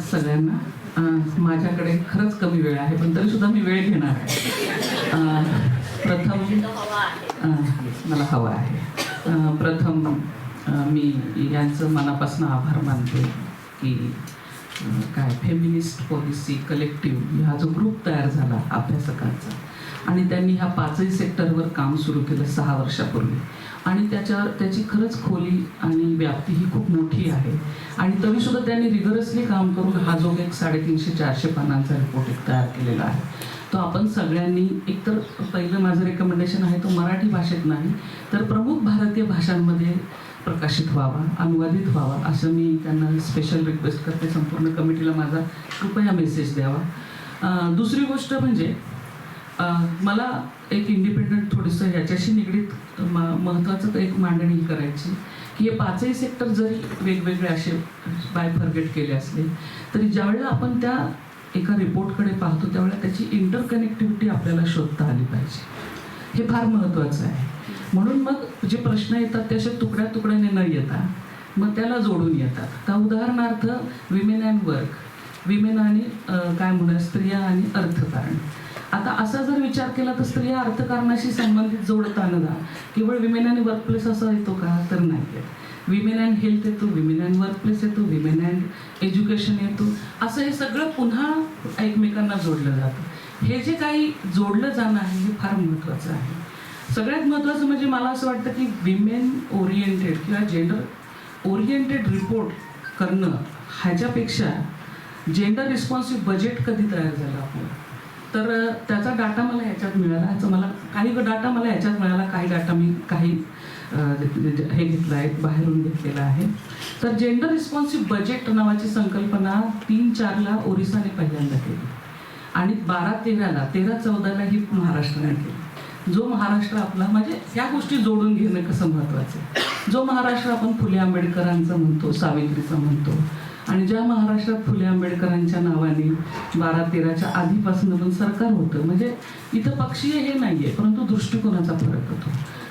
सगळ्यांना. माझ्याकडे खरंच कमी वेळ आहे पण तरी सुद्धा मी वेळ घेणार आहे. प्रथम मला हवा आहे. प्रथम मी यांचं मनापासून आभार मानते की काय फेमिनिस्ट पॉलिसी कलेक्टिव्ह हा जो ग्रुप तयार झाला अभ्यासकांचा आणि त्यांनी ह्या पाचही सेक्टरवर काम सुरू केलं सहा वर्षापूर्वी. आणि त्याच्यावर त्याची खरंच खोली आणि व्याप्ती ही खूप मोठी आहे. आणि तरीसुद्धा त्यांनी रिगरसली काम करून हा जो एक साडेतीनशे चारशे पानांचा रिपोर्ट एक तयार केलेला आहे. तो आपण सगळ्यांनी एकतर पहिलं माझं रेकमेंडेशन आहे तो मराठी भाषेत नाही तर प्रमुख भारतीय भाषांमध्ये प्रकाशित व्हावा अनुवादित व्हावा असं मी त्यांना स्पेशल रिक्वेस्ट करते. संपूर्ण कमिटीला माझा कृपया मेसेज द्यावा. दुसरी गोष्ट म्हणजे मला एक इंडिपेंडंट थोडंसं ह्याच्याशी निगडीत म- महत्त्वाचं एक मांडणी करायची की हे पाचही सेक्टर जरी वेगवेगळे असे बाय फर्गेट केले असले तरी ज्यावेळेला आपण त्या एका रिपोर्टकडे पाहतो त्यावेळेला त्याची इंटरकनेक्टिव्हिटी आपल्याला शोधता आली पाहिजे. हे फार महत्त्वाचं आहे. म्हणून मग जे प्रश्न येतात ते असे तुकड्या तुकड्याने न येता मग त्याला जोडून येतात. का उदाहरणार्थ विमेन अँड वर्क विमेन आणि काय म्हणूया स्त्रिया आणि अर्थकारण. आता असा जर विचार केला तर स्त्रिया अर्थकारणाशी संबंधित जोडताना जा केवळ विमेन आणि वर्कप्लेस असा येतो का? तर नाही. विमेन अँड हेल्थ येतो विमेन अँड वर्कप्लेस येतो विमेन अँड एज्युकेशन येतो. असं हे सगळं पुन्हा एकमेकांना जोडलं जातं. हे जे काही जोडलं जाणं आहे हे फार महत्त्वाचं आहे. सगळ्यात महत्त्वाचं म्हणजे मला असं वाटतं की विमेन ओरिएंटेड किंवा जेंडर ओरिएंटेड रिपोर्ट करणं ह्याच्यापेक्षा जेंडर रिस्पॉन्सिव्ह बजेट कधी तयार झालं आपलं तर त्याचा डाटा मला ह्याच्यात मिळाला. ह्याचा मला काही डाटा मला ह्याच्यात मिळाला. काही डाटा मी काही हे घेतलं आहे बाहेरून घेतलेला आहे. तर जेंडर रिस्पॉन्सिव्ह बजेट नावाची संकल्पना तीन चारला ओरिसाने पहिल्यांदा केली. आणि बारा तेराला तेरा चौदाला ही महाराष्ट्राने केली. जो महाराष्ट्र आपला म्हणजे ह्या गोष्टी जोडून घेणं कसं महत्त्वाचं आहे? जो महाराष्ट्र आपण फुले आंबेडकरांचा म्हणतो सावित्रीचा म्हणतो आणि ज्या महाराष्ट्रात फुले आंबेडकरांच्या नावाने बारा तेराच्या आधीपासून पण सरकार होतं म्हणजे इथं पक्षीय हे नाहीये परंतु दृष्टिकोनाचा फरक होतो.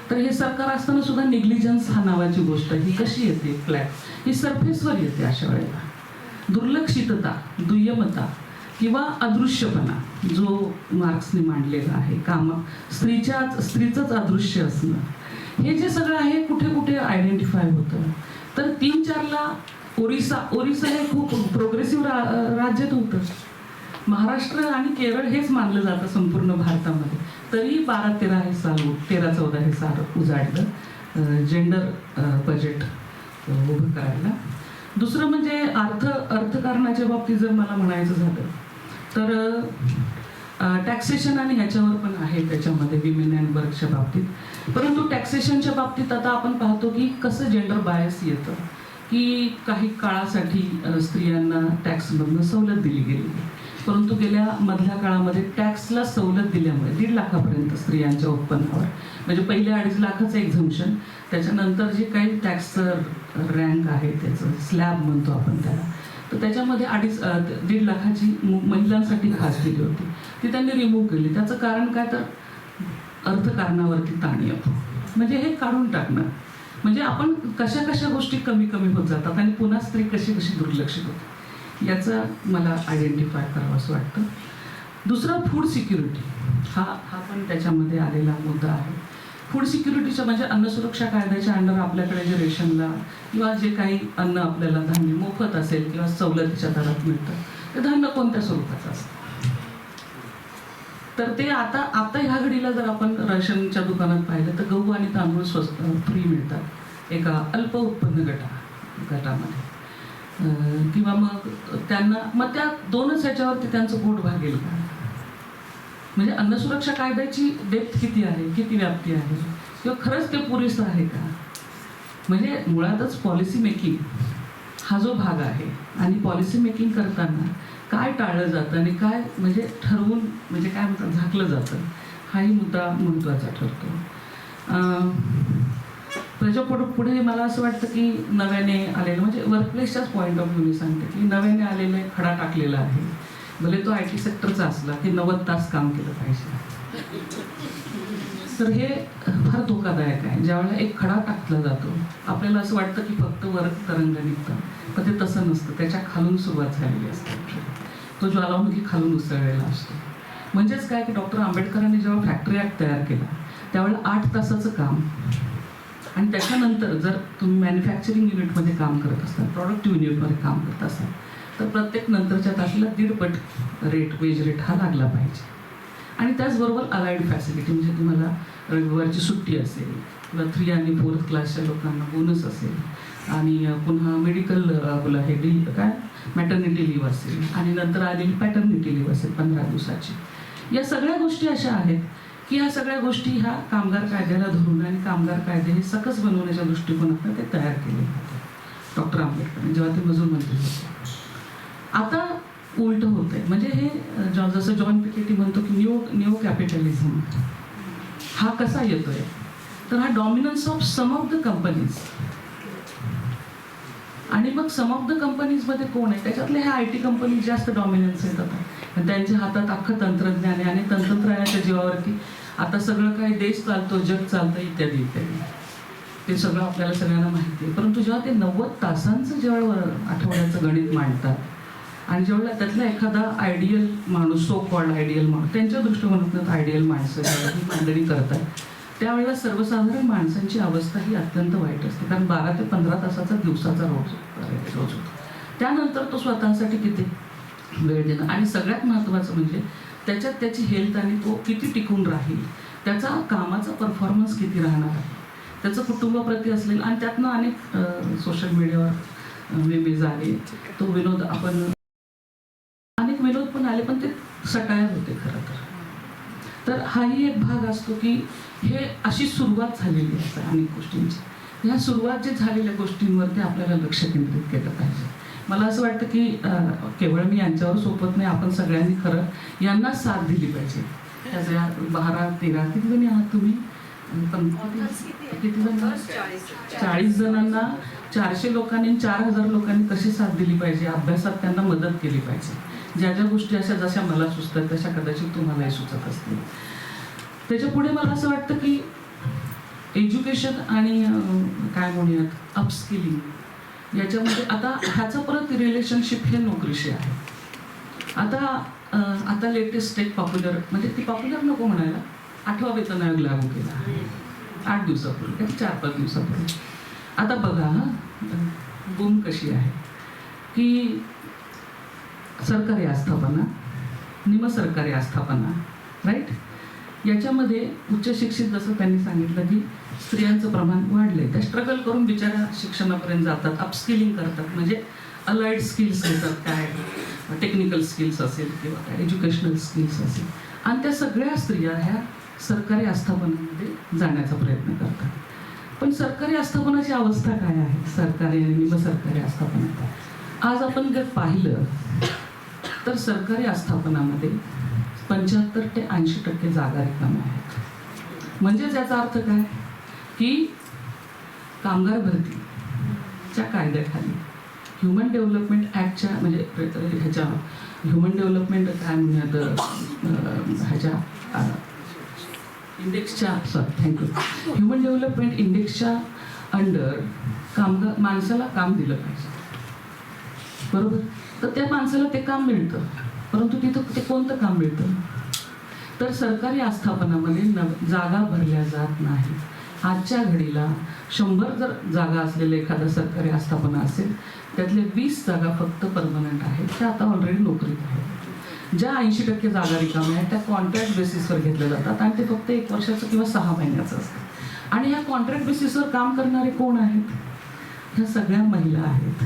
तर हे सरकार असताना सुद्धा निग्लिजन्स हा नावाची गोष्ट ही कशी येते? फ्लॅट ही सरफेसवर येते अशा वेळेला. दुर्लक्षितता दुय्यमता किंवा अदृश्यपणा जो मार्क्सने मांडलेला आहे. काम स्त्रीच्या स्त्रीचंच अदृश्य असणं. हे जे सगळं आहे कुठे कुठे आयडेंटिफाय होतं. तर तीन चारला ओरिसा ओरिसा हे खूप प्रोग्रेसिव्ह रा राज्यात होतं. महाराष्ट्र आणि केरळ हेच मानलं जातं संपूर्ण भारतामध्ये. तरी बारा तेरा हे साल तेरा चौदा हे साल उजाडलं. जेंडर बजेट उभं करायला. दुसरं म्हणजे अर्थ अर्थकारणाच्या बाबतीत जर मला म्हणायचं झालं तर टॅक्सेशन आणि ह्याच्यावर पण आहे त्याच्यामध्ये विमेन अँड वर्कच्या बाबतीत. परंतु टॅक्सेशनच्या बाबतीत आता आपण पाहतो की कसं जेंडर बायस येतं. की काही काळासाठी स्त्रियांना टॅक्समधनं सवलत दिली गेली. परंतु गेल्या मधल्या काळामध्ये टॅक्सला सवलत दिल्यामुळे दीड लाखापर्यंत स्त्रियांच्या उत्पन्नावर म्हणजे पहिले अडीच लाखाचं एक्झम्पशन त्याच्यानंतर जे काही टॅक्सचं रँक आहे त्याचं स्लॅब म्हणतो आपण त्याला तर त्याच्यामध्ये अडीच दीड लाखाची मु- महिलांसाठी खास दिली होती. ती त्यांनी रिमूव्ह केली. त्याचं कारण काय तर? अर्थकारणावरती ताण येतो. म्हणजे हे काढून टाकणं. म्हणजे आपण कशा कशा गोष्टी कमी कमी होत जातात आणि पुन्हा स्त्री कशी कशी दुर्लक्षित होते याचं मला आयडेंटिफाय करावं असं वाटतं. दुसरा फूड सिक्युरिटी हा हा पण त्याच्यामध्ये आलेला मुद्दा आहे. फूड सिक्युरिटीच्या म्हणजे अन्न सुरक्षा कायद्याच्या अंडर आपल्याकडे जे रेशनला किंवा जे काही अन्न आपल्याला धान्य मोफत असेल किंवा सवलतीच्या दरात मिळतं ते धान्य कोणत्या स्वरूपाचं असतं? तर ते आता आता ह्या घडीला जर आपण रेशनच्या दुकानात पाहिलं तर गहू आणि तांदूळ स्वस्त फ्री मिळतात. एका अल्प उत्पन्न गटा गटामध्ये. किंवा मग त्यांना मग त्या दोनच ह्याच्यावरती त्यांचं पोट भागेल का म्हणजे अन्न सुरक्षा कायद्याची डेप्थ किती आहे किती व्याप्ती आहे? किंवा खरंच ते पुरेसं आहे का? म्हणजे मुळातच पॉलिसी मेकिंग हा जो भाग आहे आणि पॉलिसी मेकिंग करताना काय टाळलं जातं आणि काय म्हणजे ठरवून म्हणजे काय म्हणतात झाकलं जातं हाही मुद्दा महत्त्वाचा ठरतो. त्याच्या पुढे पुढे मला असं वाटतं की नव्याने आलेलं म्हणजे वर्कप्लेसच्याच पॉईंट ऑफ व्ह्यूने सांगते की नव्याने आलेले एक खडा टाकलेला आहे. भले तो आय टी सेक्टरचा असला की नव्वद तास काम केलं पाहिजे. तर हे फार धोकादायक आहे. ज्यावेळेला एक खडा टाकला जातो आपल्याला असं वाटतं की फक्त वर्क तरंग निघतं. पण ते तसं नसतं. त्याच्या खालून सुरुवात झालेली असते. तो ज्वालामुखी खालून उसळलेला असतो. म्हणजेच काय की डॉक्टर आंबेडकरांनी जेव्हा फॅक्टरी ॲक्ट तयार केला त्यावेळेला आठ तासाचं काम आणि त्याच्यानंतर जर तुम्ही मॅन्युफॅक्चरिंग युनिटमध्ये काम करत असाल प्रॉडक्टिव्ह युनिटमध्ये काम करत असाल तर प्रत्येक नंतरच्या तासाला दीडपट रेट वेज रेट हा लागला पाहिजे. आणि त्याचबरोबर अलाइड फॅसिलिटी म्हणजे तुम्हाला रविवारची सुट्टी असेल किंवा थ्री आणि फोर्थ क्लासच्या लोकांना बोनस असेल आणि पुन्हा मेडिकल आपलं हे डी काय? मॅटर्निटी लिव्ह असेल आणि नंतर आलेली पॅटर्निटी लिव्ह असेल पंधरा दिवसाची. या सगळ्या गोष्टी अशा आहेत. की ह्या सगळ्या गोष्टी ह्या कामगार कायद्याला धरून आणि कामगार कायदे हे सकस बनवण्याच्या दृष्टिकोनातून ते तयार केले होते डॉक्टर आंबेडकर जेव्हा ते मजूर मंत्री होते. आता उलट होत आहे म्हणजे हे जॉ जसं जॉन पिकेटी म्हणतो की न्यू न्यू कॅपिटलिझम. हा कसा येतोय? तर हा dominance of some of the companies. आणि मग सम ऑफ द कंपनीजमध्ये कोण आहे? त्याच्यातले ह्या आय टी कंपनीज जास्त डॉमिनन्स येतात त्यांच्या हातात अख्खं तंत्रज्ञान आहे आणि तंत्रज्ञानाच्या जीवावरती आता सगळं काही देश चालतो जग चालतं इत्यादी इत्यादी. ते सगळं आपल्याला सगळ्यांना माहिती आहे. परंतु जेव्हा ते नव्वद तासांचं जेव्हा आठवड्याचं गणित मांडतात आणि जेव्हा त्यातला एखादा आयडियल माणूस सो कॉल्ड आयडियल माणूस त्यांच्या दृष्टिकोनातून आयडियल माणसं ही मांडणी करतात त्यावेळेला सर्वसाधारण माणसांची अवस्था ही अत्यंत वाईट असते. कारण बारा ते पंधरा तासाचा दिवसाचा रोज रोज होतो. त्यानंतर तो स्वतःसाठी किती? वेळ देणं. आणि सगळ्यात महत्त्वाचं म्हणजे त्याच्यात त्याची हेल्थ आणि तो किती टिकून राहील त्याचा कामाचा परफॉर्मन्स किती राहणार आहे त्याचं कुटुंबाप्रती असलेलं आणि त्यातनं अनेक सोशल मीडियावर मेमेज आले. तो विनोद आपण अनेक विनोद पण आले पण ते सटायर होते खरं तर. तर हाही एक भाग असतो की हे अशी सुरुवात झालेली असते अनेक गोष्टींची. ह्या सुरुवात जे झालेल्या गोष्टींवरती आपल्याला लक्ष केंद्रित केलं पाहिजे. मला असं वाटतं की केवळ मी यांच्यावर सोपत नाही आपण सगळ्यांनी खरं यांना साथ दिली पाहिजे. त्याच्या बारा तेरा किती जणी आहात तुम्ही? किती जण चाळीस जणांना चारशे लोकांनी चार हजार लोकांनी कशी साथ दिली पाहिजे? अभ्यासात त्यांना मदत केली पाहिजे. ज्या ज्या गोष्टी अशा जशा मला सुचतात तशा कदाचित तुम्हालाही सुचत असतील. त्याच्या पुढे मला असं वाटतं की एज्युकेशन आणि काय म्हणूयात अपस्किलिंग याच्यामध्ये आता ह्याचं परत रिलेशनशिप हे नोकरीशी आहे. आता आता लेटेस्ट एक पॉप्युलर म्हणजे ती पॉप्युलर नको म्हणायला. आठवा वेतन आयोग लागू केला. आठ दिवसापूर्वी चार पाच दिवसापूर्वी. आता बघा हा गुण कशी आहे. की सरकारी आस्थापना निमसरकारी आस्थापना राईट याच्यामध्ये उच्च शिक्षित जसं त्यांनी सांगितलं की स्त्रियांचं प्रमाण वाढलंय. त्या स्ट्रगल करून बिचारा शिक्षणापर्यंत जातात अपस्किलिंग करतात. म्हणजे अलाइड स्किल्स घेतात काय? टेक्निकल स्किल्स असेल किंवा काय? एज्युकेशनल स्किल्स असेल. आणि त्या सगळ्या स्त्रिया ह्या सरकारी आस्थापनांमध्ये जाण्याचा प्रयत्न करतात. पण सरकारी आस्थापनाची अवस्था काय आहे? सरकारी आणि निमसरकारी आस्थापना आज आपण जर पाहिलं तर सरकारी आस्थापनामध्ये पंच्याहत्तर ते ऐंशी टक्के जागा रिकाम्या आहेत. म्हणजेच याचा अर्थ काय? की कामगार भरतीच्या कायद्याखाली ह्युमन डेव्हलपमेंट ॲक्टच्या म्हणजे ह्याच्या ह्युमन डेव्हलपमेंट काय म्हणत ह्याच्या इंडेक्सच्या sorry thank you human development इंडेक्सच्या अंडर कामगार माणसाला काम दिलं पाहिजे. बरोबर? तर त्या माणसाला ते काम मिळतं. परंतु तिथं ते कोणतं काम मिळतं? तर सरकारी आस्थापनामध्ये नव जागा भरल्या जात नाही आजच्या घडीला शंभर जर जागा असलेलं एखादं सरकारी आस्थापना असेल त्यातले वीस जागा फक्त परमनंट आहेत. त्या आता ऑलरेडी नोकरीत आहेत. ज्या ऐंशी टक्के जागा रिकाम्या आहेत त्या कॉन्ट्रॅक्ट बेसिसवर घेतल्या जातात आणि ते फक्त एक वर्षाचं किंवा सहा महिन्याचं असतं. आणि या कॉन्ट्रॅक्ट बेसिसवर काम करणारे कोण आहेत? ह्या सगळ्या महिला आहेत.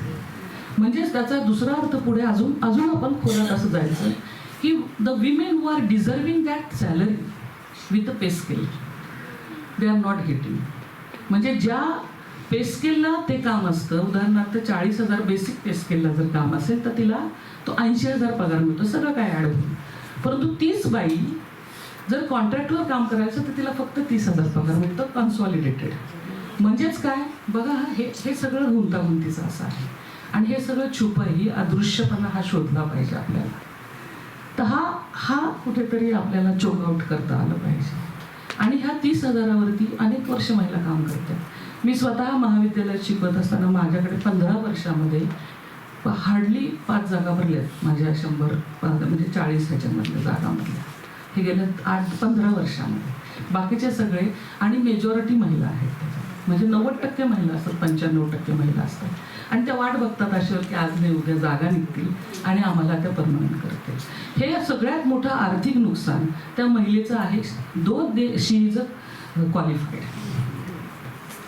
म्हणजेच त्याचा दुसरा अर्थ पुढे अजून अजून आपण खोलात असं जायचं की the women who are deserving that salary with a pay scale they are not getting म्हणजे ज्या पे स्केलला ते काम असतं उदाहरणार्थ चाळीस हजार बेसिक पे स्केलला जर काम असेल तर तिला तो ऐंशी हजार पगार मिळतो सगळं काय ॲड होईल परंतु तीच बाई जर कॉन्ट्रॅक्टवर काम करायचं तर तिला फक्त तीस हजार पगार मिळतो कन्सॉलिडेटेड म्हणजेच काय? बघा हे हे सगळं गुंतागुंतीचं असं आहे. आणि हे सगळं छुपाई अदृश्यपणा हा शोधला पाहिजे आपल्याला. तर हा हा कुठेतरी आपल्याला चोक आउट करता आलं पाहिजे. आणि ह्या तीस हजारावरती अनेक वर्ष महिला काम करतात. मी स्वतः महाविद्यालयात शिकवत असताना माझ्याकडे पंधरा वर्षामध्ये हार्डली पाच जागा भरल्यात माझ्या शंभर पं- म्हणजे चाळीस ह्याच्यामधल्या जागामधल्या. हे गेल्या आठ पंधरा वर्षामध्ये. बाकीचे सगळे आणि मेजॉरिटी महिला आहेत. त्याच्यात म्हणजे नव्वद टक्के महिला असतात पंच्याण्णव टक्के महिला असतात. आणि त्या वाट बघतात अशावर की आज नाही उद्या जागा निघतील आणि आम्हाला त्या परमनंट करतील. हे सगळ्यात मोठं आर्थिक नुकसान त्या महिलेचं आहे. दो दे शी इज क्वालिफाईड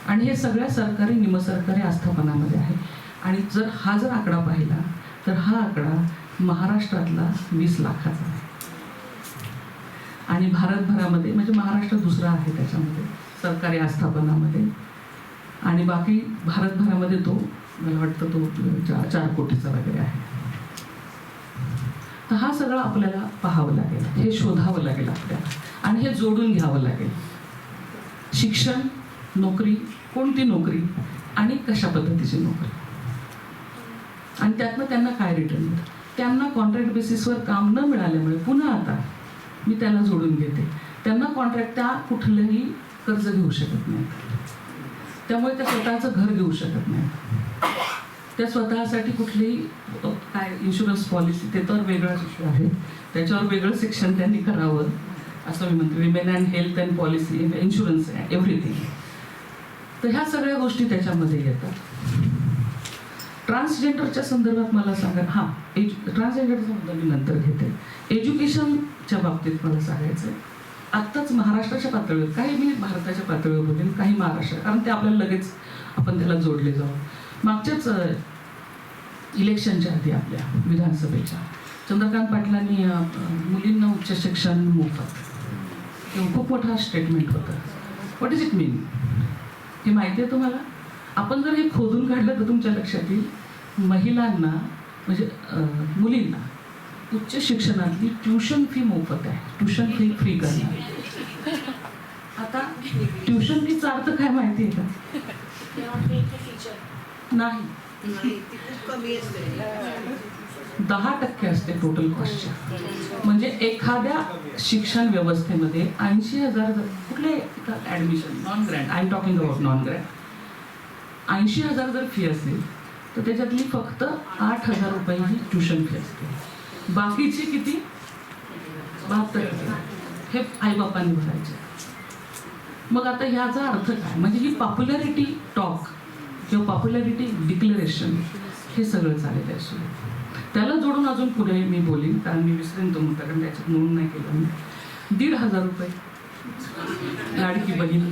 आणि हे सगळ्या सरकारी निमसरकारी आस्थापनामध्ये आहे. आणि जर हा जर आकडा पाहिला तर हा आकडा महाराष्ट्रातला वीस लाखाचा आहे. आणि भारतभरामध्ये म्हणजे महाराष्ट्र दुसरा आहे त्याच्यामध्ये सरकारी आस्थापनामध्ये. आणि बाकी भारतभरामध्ये तो मला वाटतं तो चार चार कोटीचा वगैरे आहे. तर हा सगळं आपल्याला पाहावं लागेल हे शोधावं लागेल आपल्याला. आणि हे जोडून घ्यावं लागेल. शिक्षण नोकरी कोणती नोकरी आणि कशा पद्धतीची नोकरी? आणि त्यातनं त्यांना काय रिटर्न मिळतं? त्यांना कॉन्ट्रॅक्ट बेसिसवर काम न मिळाल्यामुळे पुन्हा आता मी त्यांना जोडून घेते. त्यांना कॉन्ट्रॅक्ट त्या कुठलंही कर्ज घेऊ शकत नाही. त्यामुळे त्या स्वतःचं घर घेऊ शकत नाही. त्या स्वतःसाठी कुठलीही काय इन्शुरन्स पॉलिसी ते तर वेगळाच इश्यू आहे. त्याच्यावर वेगळं शिक्षण त्यांनी करावं असं मी म्हणते. Women and health and policy insurance everything तर ह्या सगळ्या गोष्टी त्याच्यामध्ये येतात. ट्रान्सजेंडरच्या संदर्भात मला सांगा. हां एज ट्रान्सजेंडरचा मुद्दा मी नंतर घेते. एज्युकेशनच्या बाबतीत मला सांगायचं आहे आत्ताच महाराष्ट्राच्या पातळीवर काही मी भारताच्या पातळीवर बोलेन काही महाराष्ट्र कारण ते आपल्याला लगेच आपण त्याला जोडले जाऊ. मागच्याच इलेक्शनच्या आधी आपल्या विधानसभेच्या. चंद्रकांत पाटलांनी मुलींना उच्च शिक्षण मोफत हे खूप मोठा स्टेटमेंट होतं. व्हॉट इज इट मीन हे माहिती आहे तुम्हाला? आपण जर हे खोदून काढलं तर तुमच्या लक्षात येईल महिलांना म्हणजे मुलींना उच्च शिक्षणातली ट्युशन फी मोफत आहे. ट्युशन फी फ्री करणार. आता ट्युशन फीचा अर्थ काय माहिती आहे का? नाही. दहा टक्के असते टोटल कॉस्टच्या म्हणजे एखाद्या शिक्षण व्यवस्थेमध्ये ऐंशी हजार जर कुठले admission non grant I am talking about non grant ऐंशी हजार जर फी असेल तर त्याच्यातली फक्त आठ हजार रुपये ही ट्युशन फी असते. बाकीची किती? बहात्तर हे आईबापांनी भरायचे. मग आता ह्याचा अर्थ काय? म्हणजे ही पॉप्युलॅरिटी टॉक किंवा पॉप्युलॅरिटी डिक्लेरेशन हे सगळं चालेल आहे त्याला जोडून अजून पुढे मी बोलीन कारण मी विसरेन तो मुद्दा कारण त्याच्यात नोंद नाही केलं मी. दीड हजार रुपये. लाडकी बहीण.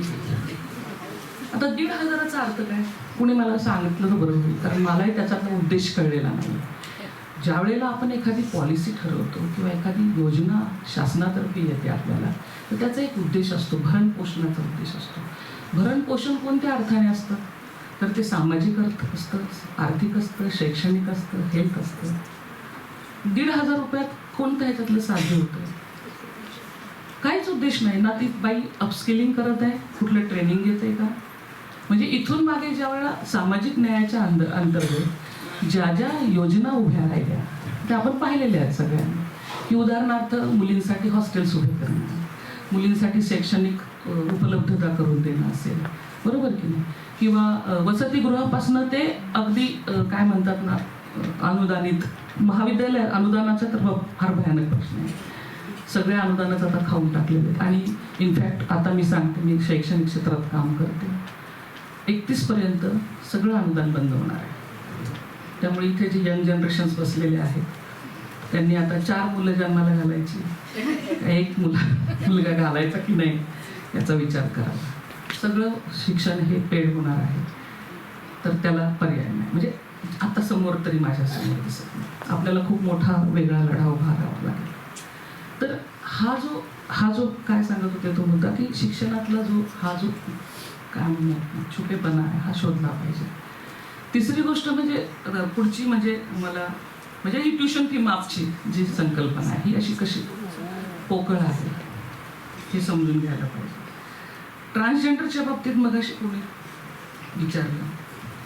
आता दीड हजाराचा अर्थ काय? कुणी मला सांगितलं तर बरं होईल कारण मलाही त्याचा उद्देश कळलेला नाही. ज्या वेळेला आपण एखादी पॉलिसी ठरवतो किंवा एखादी योजना शासनातर्फे येते आपल्याला तर त्याचा एक उद्देश असतो भरण पोषणाचा उद्देश असतो. भरण पोषण कोणत्या अर्थाने असतं? तर ते सामाजिक अर्थ असतं आर्थिक असतं शैक्षणिक असतं हेल्थ असतं. दीड हजार रुपयात कोणतं ह्याच्यातलं साध्य होतं? काहीच उद्देश नाही. ना ती बाई अपस्किलिंग करत आहे कुठलं ट्रेनिंग घेते का? म्हणजे इथून मागे ज्या वेळेला सामाजिक न्यायाच्या अंद अंतर्गत ज्या ज्या योजना उभ्या राहिल्या त्या आपण पाहिलेल्या आहेत सगळ्यांनी. की उदाहरणार्थ मुलींसाठी हॉस्टेल्स उभे करणं मुलींसाठी शैक्षणिक उपलब्धता करून देणं असेल बरोबर की नाही? किंवा वसतिगृहापासनं ते अगदी काय म्हणतात ना अनुदानित महाविद्यालय अनुदानाचा तर फार भयानक प्रश्न आहे. सगळ्या अनुदानाचं आता खाऊन टाकलेले आहेत. आणि इनफॅक्ट आता मी सांगते मी शैक्षणिक क्षेत्रात काम करते. एकतीस पर्यंत सगळं अनुदान बंद होणार आहे. त्यामुळे इथे जे यंग जनरेशन्स बसलेले आहेत त्यांनी आता चार मुलं जन्माला घालायची. एक मुला मुलगा घालायचा की नाही याचा विचार करावा. सगळं शिक्षण हे पेड होणार आहे. तर त्याला पर्याय नाही. म्हणजे आता समोर तरी माझ्यासमोर दिसत नाही. आपल्याला खूप मोठा वेगळा लढा उभा राहावा लागेल तर हा जो हा जो काय सांगत होते तो मुद्दा की शिक्षणातला जो हा जो काय म्हणूयात छुपेपणा आहे हा शोधला पाहिजे. तिसरी गोष्ट म्हणजे पुढची म्हणजे मला म्हणजे ही ट्युशन फी माफची जी संकल्पना आहे ही अशी कशी पोकळ आहे हे समजून घ्यायला पाहिजे. ट्रान्सजेंडरच्या बाबतीत मग अशी कोणी विचारलं?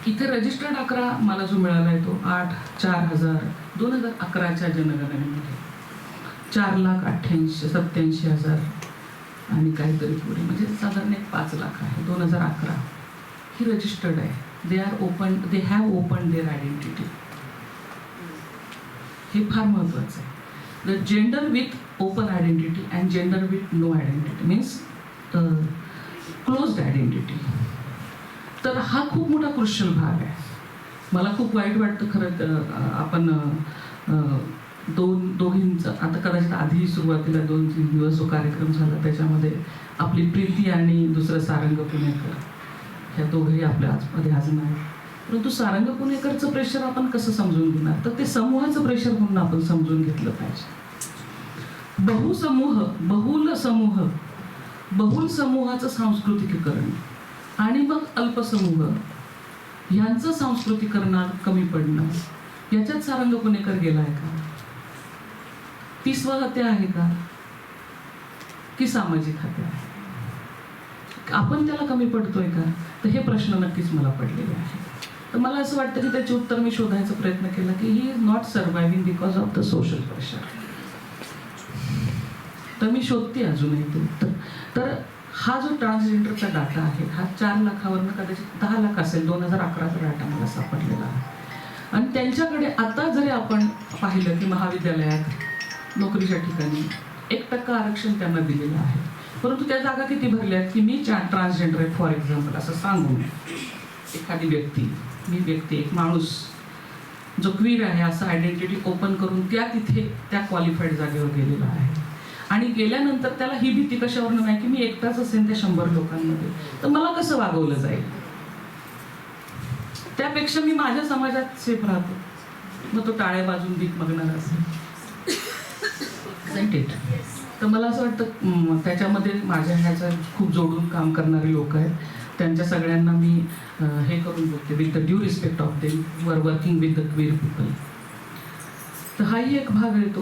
इथे रजिस्टर्ड अकरा मला जो मिळाला आहे तो आठ चार हजार दोन हजार अकराच्या जनगणनेमध्ये. चार लाख अठ्ठ्याऐंशी सत्याऐंशी हजार आणि काहीतरी पुढे. म्हणजे साधारण एक पाच लाख आहे दोन हजार अकरा. ही रजिस्टर्ड आहे. They are open they have open their identity हे फार महत्त्वाचं आहे. The gender with open identity and gender with no identity means closed identity तर हा खूप मोठा क्रुशल भाग आहे. मला खूप वाईट वाटतं खरं तर, आपण दोन दोघींचं आता कदाचित आधी सुरुवातीला दोन तीन दिवस जो कार्यक्रम झाला त्याच्यामध्ये आपली प्रीती आणि दुसरं सारंग पुणेकर. ह्या दोघंही आपल्या आजमध्ये आज नाही परंतु सारंग पुणेकरचं प्रेशर आपण कसं समजून घेणार? तर ते समूहाचं प्रेशर म्हणून आपण समजून घेतलं पाहिजे. बहुसमूह बहुल समूह बहुल समूहाचं सांस्कृतिकीकरण आणि मग अल्पसमूह ह्यांचं सांस्कृतिकरणात कमी पडणं. याच्यात सारंग पुणेकर गेलाय का? ती स्वहत्या आहे का? की सामाजिक हत्या आहे? आपण त्याला कमी पडतोय का? तर हे प्रश्न नक्कीच मला पडलेले आहे तर मला असं वाटतं की त्याचे उत्तर मी शोधायचा प्रयत्न केला की he is not surviving because of the social pressure तर मी शोधते अजूनही ते उत्तर. तर हा जो ट्रान्सजेंडरचा डाटा आहे हा चार लाखावरनं कदाचित दहा लाख असेल दोन हजार अकराचा डाटा मला सापडलेला आहे. आणि त्यांच्याकडे आता जरी आपण पाहिलं की महाविद्यालयात नोकरीच्या ठिकाणी एक टक्का आरक्षण त्यांना दिलेलं आहे. परंतु त्या जागा किती भरल्या आहेत की मी ट्रान्सजेंडर आहे फॉर एक्झाम्पल असं सांगून एखादी व्यक्ती मी व्यक्ती एक माणूस जो क्वीर आहे असं आयडेंटिटी ओपन करून त्या तिथे त्या क्वालिफाईड जागेवर गेलेला आहे. आणि गेल्यानंतर त्याला ही भीती कशावर नाही की मी एकटाच असेल त्या शंभर लोकांमध्ये? तर मला कसं वागवलं जाईल? त्यापेक्षा मी माझ्या समाजात सेफ राहतो. मग तो टाळ्या बाजून भीक मागणार असेल. तर मला असं वाटतं त्याच्यामध्ये माझ्या ह्याचं खूप जोडून काम करणारे लोक आहेत. त्यांच्या सगळ्यांना मी हे करून बघते with the due respect of them you are working with the queer people तर हाही एक भाग आहे तो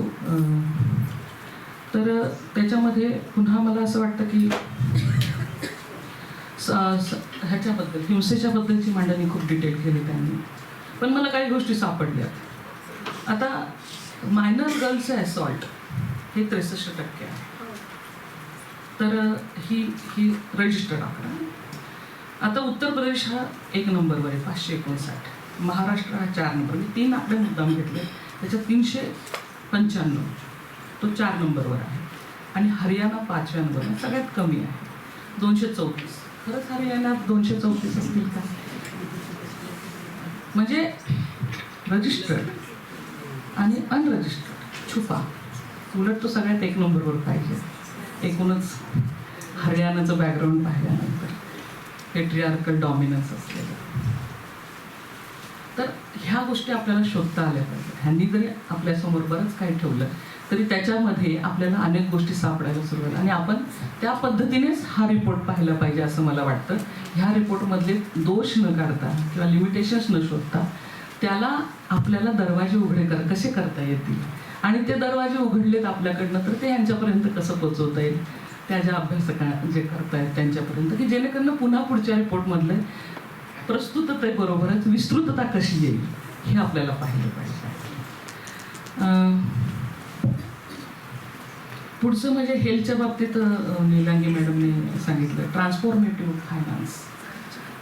तर त्याच्यामध्ये पुन्हा मला असं वाटतं की स- ह्याच्याबद्दल हिंसेच्या बद्दलची मांडणी खूप डिटेल केली त्यांनी. पण मला काही गोष्टी सापडल्या. आता मायनर गर्ल्स असॉल्ट हे त्रेसष्ट टक्के आहे. तर ही ही रजिस्टर्ड आकडा. आता उत्तर प्रदेश हा एक नंबरवर आहे पाचशे एकोणसाठ. महाराष्ट्र हा चार नंबर मी तीन आकडे मुद्दाम घेतले. त्याच्यात तीनशे पंच्याण्णव. तो चार नंबरवर आहे. आणि हरियाणा पाचव्या नंबरवर सगळ्यात कमी आहे. दोनशे चौतीस. खरंच हरियाणात दोनशे चौतीस असतील का? म्हणजे रजिस्टर्ड आणि अनरजिस्टर्ड छुपा. उलट तो सगळ्यात एक नंबरवर पाहिजे. एकूणच हरियाणाचं बॅकग्राऊंड पाहिल्यानंतर. पेट्रियार्कल डॉमिनन्स असलेलं. तर ह्या गोष्टी आपल्याला शोधता आल्या पाहिजेत. ह्यांनी जरी आपल्यासमोर बरंच काही ठेवलं तरी त्याच्यामध्ये आपल्याला अनेक गोष्टी सापडायला सुरुवात. आणि आपण त्या पद्धतीनेच हा रिपोर्ट पाहिला पाहिजे असं मला वाटतं. ह्या रिपोर्टमधले दोष न काढता किंवा लिमिटेशन्स न शोधता त्याला आपल्याला दरवाजे उघडे कर कसे करता येतील? आणि ते दरवाजे उघडलेत आपल्याकडनं तर ते यांच्यापर्यंत कसं पोचवता येईल? त्या ज्या अभ्यासका जे करतायत त्यांच्यापर्यंत की जेणेकरून पुन्हा पुढच्या रिपोर्टमधले प्रस्तुततेबरोबरच विस्तृतता कशी येईल हे आपल्याला पाहिलं पाहिजे. पुढचं म्हणजे हेल्थच्या बाबतीत निलांगी मॅडमने सांगितलं ट्रान्सफॉर्मेटिव्ह फायनान्स.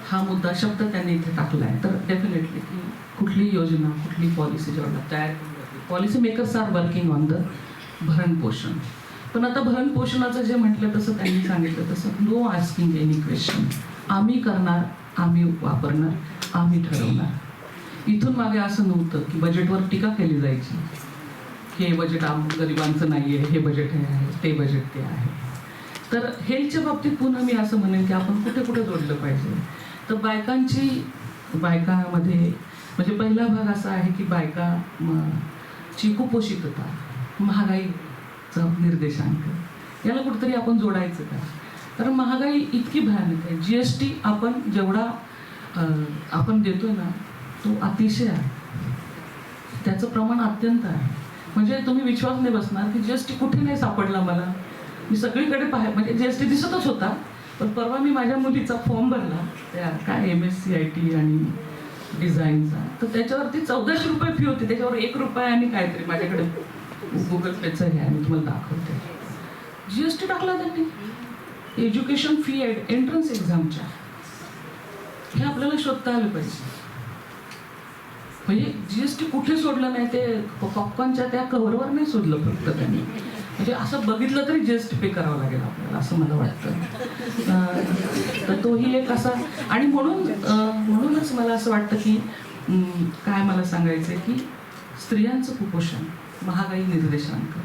हा मुद्दा शब्द त्यांनी इथे टाकला आहे. तर डेफिनेटली की कुठली योजना कुठली पॉलिसी जेव्हा तयार policy makers are working on the भरण पोषण. पण आता भरण पोषणाचं जे म्हटलं तसं त्यांनी सांगितलं तसं नो आस्किंग एनी क्वेश्चन आम्ही करणार आम्ही वापरणार आम्ही ठरवणार. इथून मागे असं नव्हतं की बजेटवर टीका केली जायची. हे बजेट आम गरिबांचं नाही आहे हे बजेट हे आहे ते बजेट ते आहे. तर हेल्थच्या बाबतीत पुन्हा मी असं म्हणेन की आपण कुठे कुठे जोडलं पाहिजे. तर बायकांची बायकामध्ये म्हणजे पहिला भाग असा आहे की बायका ची कुपोषितता महागाईचा निर्देशांक याला कुठेतरी आपण जोडायचं का? कारण महागाई इतकी भयानक आहे. जी एस टी आपण जेवढा आपण देतो ना तो अतिशय आहे. त्याचं प्रमाण अत्यंत आहे. म्हणजे तुम्ही विश्वास नाही बसणार की जी एस टी कुठे नाही सापडला मला. मी सगळीकडे पाहाय म्हणजे जी एस टी दिसतच होता पण परवा मी माझ्या मुलीचा फॉर्म भरला. त्या काय M S C I T आणि डिझाईनचा तर त्याच्यावरती चौदाशे रुपये फी होती त्याच्यावर एक रुपये आणि काहीतरी माझ्याकडे गुगल पेचं हे आहे मी तुम्हाला दाखवते. जी एस टी टाकला त्यांनी. एज्युकेशन फी एंट्रन्स एक्झामच्या हे आपल्याला शोधता आलं पाहिजे. म्हणजे जीएसटी कुठे सोडलं नाही ते पॉपकॉर्नच्या त्या कव्हरवर नाही सोडलं फक्त त्यांनी. म्हणजे असं बघितलं तरी जीएसटी पे करावं लागेल आपल्याला असं मला वाटतं. तर तोही एक असा आणि म्हणून म्हणूनच मला असं वाटतं की काय मला सांगायचं आहे की स्त्रियांचं कुपोषण महागाई निर्देशांक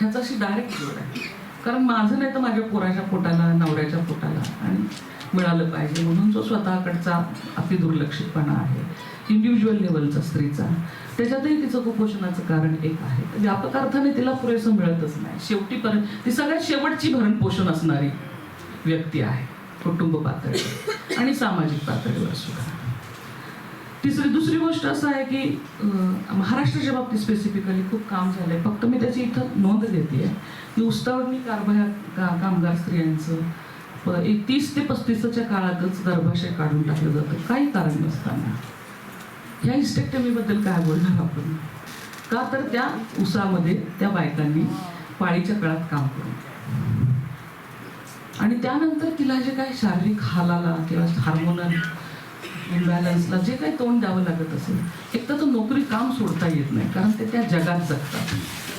ह्याचाशी डायरेक्ट जोड आहे. कारण माझं नाही तर माझ्या पोराच्या पोटाला नवऱ्याच्या पोटाला आणि मिळालं पाहिजे म्हणून जो स्वतःकडचा अति दुर्लक्षितपणा आहे इंडिव्हिज्युअल लेवलचा स्त्रीचा. त्याच्यातही तिचं कुपोषणाचं कारण एक आहे. व्यापक अर्थाने तिला पुरेसं मिळतच नाही. शेवटीपर्यंत ती सगळ्यात शेवटची भरण पोषण असणारी व्यक्ती आहे. कुटुंब पातळीवर आणि सामाजिक पातळीवर सुद्धा. तिसरी दुसरी गोष्ट असं आहे की महाराष्ट्राच्या बाबतीत स्पेसिफिकली खूप काम झालंय. फक्त मी त्याची इथं नोंद घेते की उस्तावणी कारभार का कामगार स्त्रियांचं एक तीस ते पस्तीसच्या काळातच गर्भाशय काढून टाकलं जातं. काही कारण नसताना ह्या हिस्टेक्टमीबद्दल काय बोलणार आपण? का तर त्या उसामध्ये त्या बायकांनी पाळीच्या काळात काम करून. आणि त्यानंतर तिला जे काही शारीरिक हालाला किंवा हार्मोनल इम्बॅलन्सला जे काही तोंड द्यावं लागत असेल एक तर तो नोकरी काम सोडता येत नाही कारण ते त्या जगात जगतात.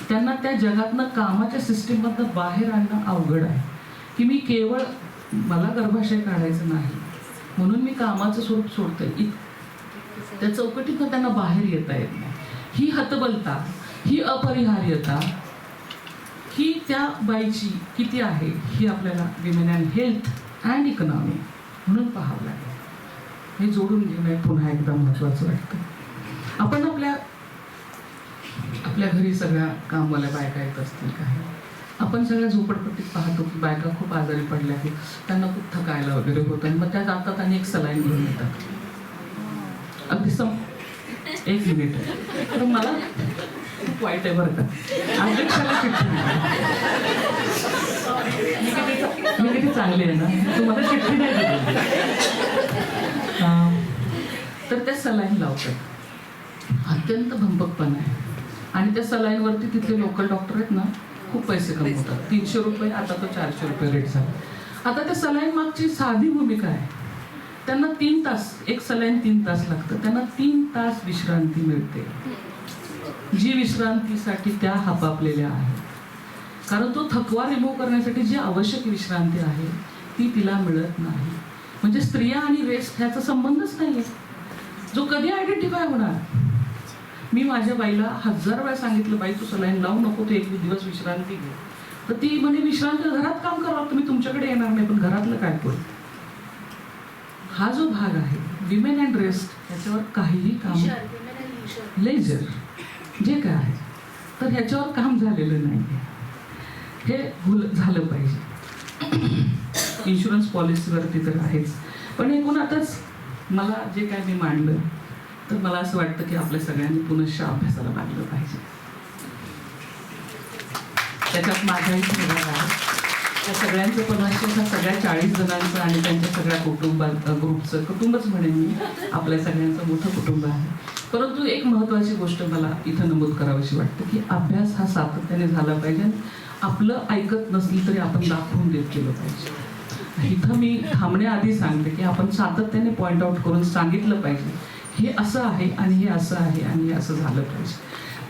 त्यांना त्या जगातनं कामाच्या सिस्टीममधनं बाहेर आणणं अवघड आहे. की मी केवळ मला गर्भाशय काढायचं नाही. म्हणून मी कामाचं स्वरूप सोडतोय. इत त्या चौकटीतनं त्यांना बाहेर येता येत नाही. ही हतबलता ही अपरिहार्यता ही त्या बाईची किती आहे ही आपल्याला women and health and economy म्हणून पाहावं लागेल. हे जोडून घेणं पुन्हा एकदा महत्त्वाचं वाटतं. आपण आपल्या आपल्या घरी सगळ्या कामवाल्या बायका येत असतील काही आपण सगळ्या झोपडपट्टीत पाहतो की बायका खूप आजारी पडल्या की त्यांना खूप थकायला वगैरे होतं आणि मग त्या जातात आणि एक सलाईन घेऊन येतात. अगदी सम एक मिनिट तर मला खूप वाईट आहे बरं का. अध्यक्षाला चिठ्ठी मी किती चांगली आहे ना. तुम्हाला चिठ्ठी नाही तर त्या सलाईन लावतात. अत्यंत भंपकपणा आहे. आणि त्या सलाईनवरती तिथले लोकल डॉक्टर आहेत ना खूप पैसे कमवतात. तीनशे रुपये आता तो चारशे रुपये रेट झाला. आता त्या सलाईन मागची साधी भूमिका आहे. त्यांना तीन तास एक सलाईन तीन तास लागतं. त्यांना तीन तास विश्रांती मिळते. जी विश्रांतीसाठी त्या हापापलेल्या आहेत. कारण तो थकवा रिमूव्ह करण्यासाठी जी आवश्यक विश्रांती आहे ती तिला मिळत नाही. म्हणजे स्त्रिया आणि रेस्ट ह्याचा संबंधच नाही आहे जो कधी आयडेंटिफाय होणार? मी माझ्या बाईला हजार वेळा सांगितलं बाई तू सलाईन लावू नको तू एक दिवस विश्रांती घे. तर ती म्हणे विश्रांती घरात काम करावं तुम्ही तुमच्याकडे येणार नाही पण घरातलं काय करू? हा जो भाग आहे विमेन अँड रेस्ट याच्यावर काहीही काम लेजर जे काय आहे तर ह्याच्यावर काम झालेलं नाही. हे भूल झालं पाहिजे. इन्शुरन्स पॉलिसीवरती तर आहेच. पण एकूणातच मला जे काय मी मांडलं तर मला असं वाटतं की आपल्या सगळ्यांनी पुनश्च अभ्यासाला लागलं पाहिजे. त्याच्यात माझाही सहभाग आहे. त्या सगळ्यांचं पुनश्च सगळ्या चाळीस जणांचं आणि त्यांच्या सगळ्या कुटुंबा ग्रुपचं कुटुंबच म्हणेन मी. आपल्या सगळ्यांचं मोठं कुटुंब आहे. परंतु एक महत्त्वाची गोष्ट मला इथं नमूद करावीशी वाटते की अभ्यास हा सातत्याने झाला पाहिजे. आपलं ऐकत नसली तरी आपण दाखवून देत केलं पाहिजे. इथं मी थांबण्याआधी सांगते की आपण सातत्याने पॉइंट आउट करून सांगितलं पाहिजे. हे असं आहे आणि हे असं आहे आणि हे असं झालं पाहिजे.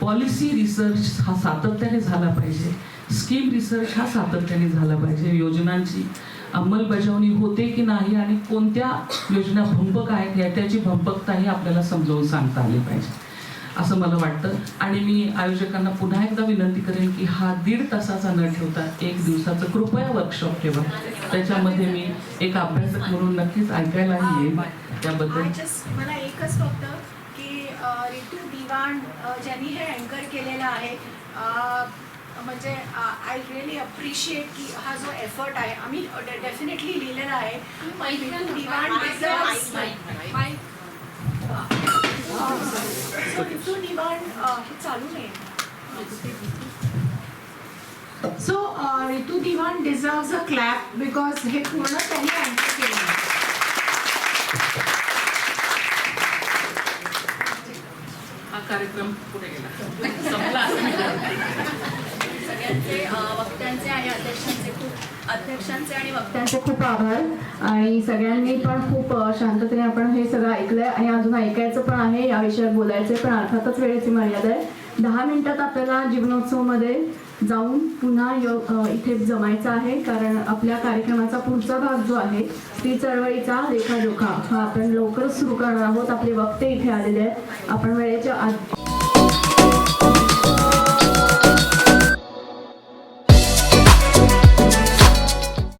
पॉलिसी रिसर्च हा सातत्याने झाला पाहिजे. स्कीम रिसर्च हा सातत्याने झाला पाहिजे. योजनांची अंमलबजावणी होते की नाही आणि कोणत्या योजना भंपक आहेत या त्याची भंपकताही आपल्याला समजावून सांगता आली पाहिजे. असं मला वाटतं. आणि मी आयोजकांना पुन्हा एकदा विनंती करेन की हा दीड तासाचा न ठेवता एक दिवसाचं कृपया वर्कशॉप ठेवा. त्याच्यामध्ये मी एक अभ्यासक म्हणून नक्कीच ऐकायलाही येईल. त्याबद्दल मला एकच फक्त की रितू दिवाण ज्यांनी हे अँकर केलेलं आहे म्हणजे आय रिअली अप्रिशिएट की हा जो एफर्ट आहे आम्ही डेफिनेटली लिहिलेला आहे. हे चालू नये so Ritu Diwan deserves a clap because हे पूर्ण त्यांनी अँकर केलं. हा कार्यक्रम पुढे गेला? संपला. सगळ्यांचे वक्त्यांचे आणि अध्यक्षांचे खूप अध्यक्षांचे आणि वक्त्यांचे खूप आभार. आणि सगळ्यांनी पण खूप शांततेने आपण हे सगळं ऐकलंय. आणि अजून ऐकायचं पण आहे या विषयात बोलायचं पण अर्थातच वेळेची मर्यादा आहे. दहा मिनिटात आपल्याला जीवनोत्सवमध्ये जाऊन पुन्हा य- इथे जमायचं आहे. कारण आपल्या कार्यक्रमाचा पुढचा भाग जो आहे ती चळवळीचा लेखाजोखा हा आपण लवकरच सुरू करणार आहोत. आपले वक्ते इथे आलेले आहेत. आपण वेळेच्या आत